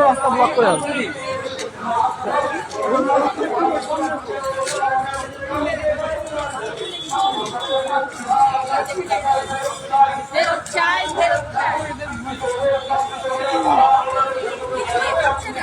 রাস্তা ব্লক করে আছে ফেরত চাই ফেরত চাই কিছুই পাচ্ছে না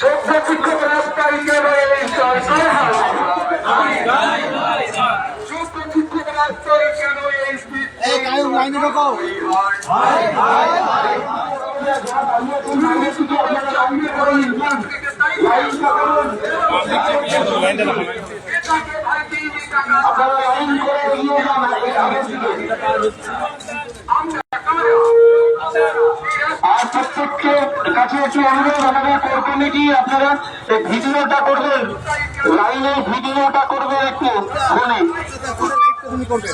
চোদ্দ শিক্ষক রাস্তায় লাইনে ঢোকো আপনারা করে কাছে একটু অনুরোধ আমাদের আপনারা ভিডিওটা করবেন লাইনে ভিডিওটা করবেন একটু ফোনে তুমি করবে?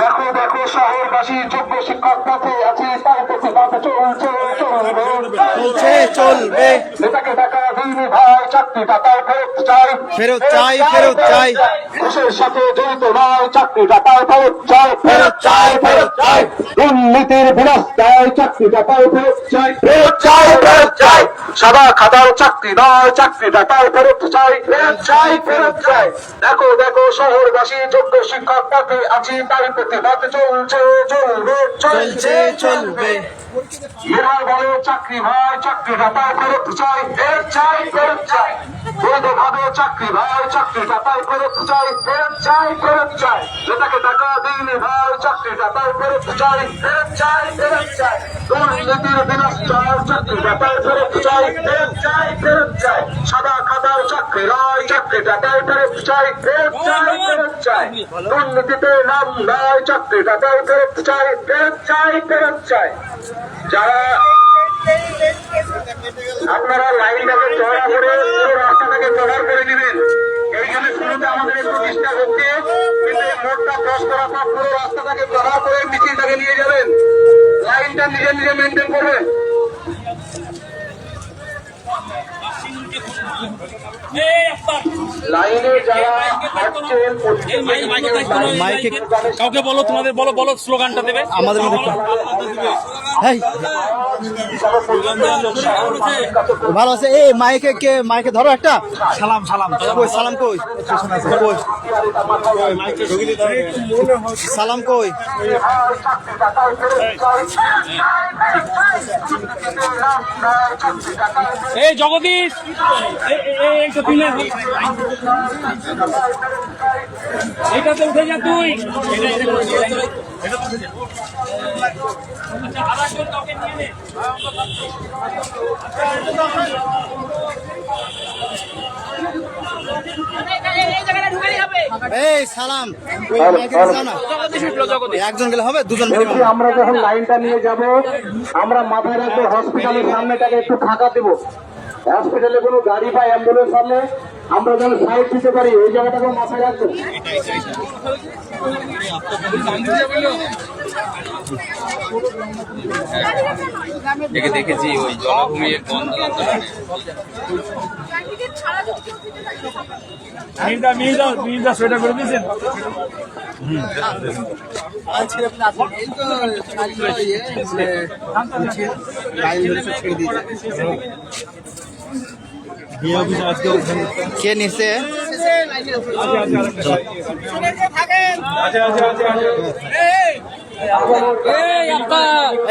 দেখো দেখো শহরবাসী যোগ্য শিক্ষক পথে আছে তার প্রতিবাদ চলছে চলবে। চলছে চলবে। নেতাকে টাকা দিন ভাই চাকরিটা তার ফেরত চাই। ফেরত চাই, ফেরত চাই। ঘুষের সাথে জড়িত নয় চাকরিটা তার ফেরত চাই ফেরত চাই, ফেরত চাই। দুর্নীতির বিনাশ চাই চাকরিটা তার ফেরত চাই। ফেরত চাই ফেরত চাই। সাদা খাতার চাকরি নয় চাকরিটা তার ফেরত চাই ফেরত চাই ফেরত চাই। দেখো দেখো, শহরবাসী, যোগ্য শিক্ষক পথে আছে তার প্রতিবাদ চলছে, চলবে চলছে, চলবে। চাকরি ভাই চাকরিটা তাই ফেরত চাই ফেরত চাই ফেরত চাই। চাকরি ভাই ফেরত চাই ফেরত চাই ফেরত চাই। যেটাকে টাকা দিলে ভাই চাকরিটা তাই ফেরত চাই ফেরত চাই ফেরত চাই। দুর্নীতির বিনাশ চাই চাকরিটা তাই ফেরত চাই চাই সাদা খাতার চাকরি নয় চাকরিটা তাই ফেরত চাই ফেরত চাই ফেরত নাম নয় চাকরিটা তাই ফেরত চাই ফেরত চাই ফেরত চাই যারা আপনারা লাইনটাকে চড়া করে পুরো রাস্তাটাকে কভার করে দিবেন এইখানে শুরুতে আমাদের একটু ডিস্টার্ব হচ্ছে কিন্তু এই মোড়টা ক্রস করার পর পুরো রাস্তাটাকে কভার করে মিছিলটাকে নিয়ে যাবেন লাইনটা নিজে নিজে মেনটেন করবে। মাইকে কাউকে বলো তোমাদের বলো বলো স্লোগানটা দেবে। আমাদের মধ্যে ভালো আছে? এই মাইকে কে মাইকে ধরো একটা। সালাম সালাম। কই সালাম কই? কই? সালাম কই? এই জগদীশ। এইটাতে উঠে যা তুই। এই সালাম। একজন গেলে হবে দুজন আমরা যখন লাইনটা নিয়ে যাব আমরা মাথায় রাখব হসপিটালের সামনেটাকে একটু ফাঁকা দেবো। হসপিটালে কোনো গাড়ি বা অ্যাম্বুলেন্স সামনে আমরা যেন সাইড দিতে পারি ওই জায়গাটাকে মাথায় রাখব একে দেখেছি ওই জলাভূমির বন্ধ আন্দোলনে। ক্যান্ডিডেট ছাড়া মির্জা মির্জা মির্জা করে দিয়েছেন? কে নিচ্ছে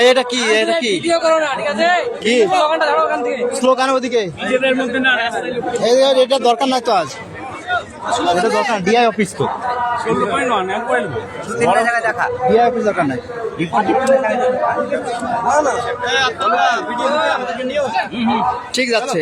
এটা কি? এটা কি? কি? স্লোগান ওদিকে? এটা দরকার নাই তো আজ। এটা দরকার ডিআই অফিস তো। ডিআই অফিস দরকার নাই। ঠিক যাচ্ছে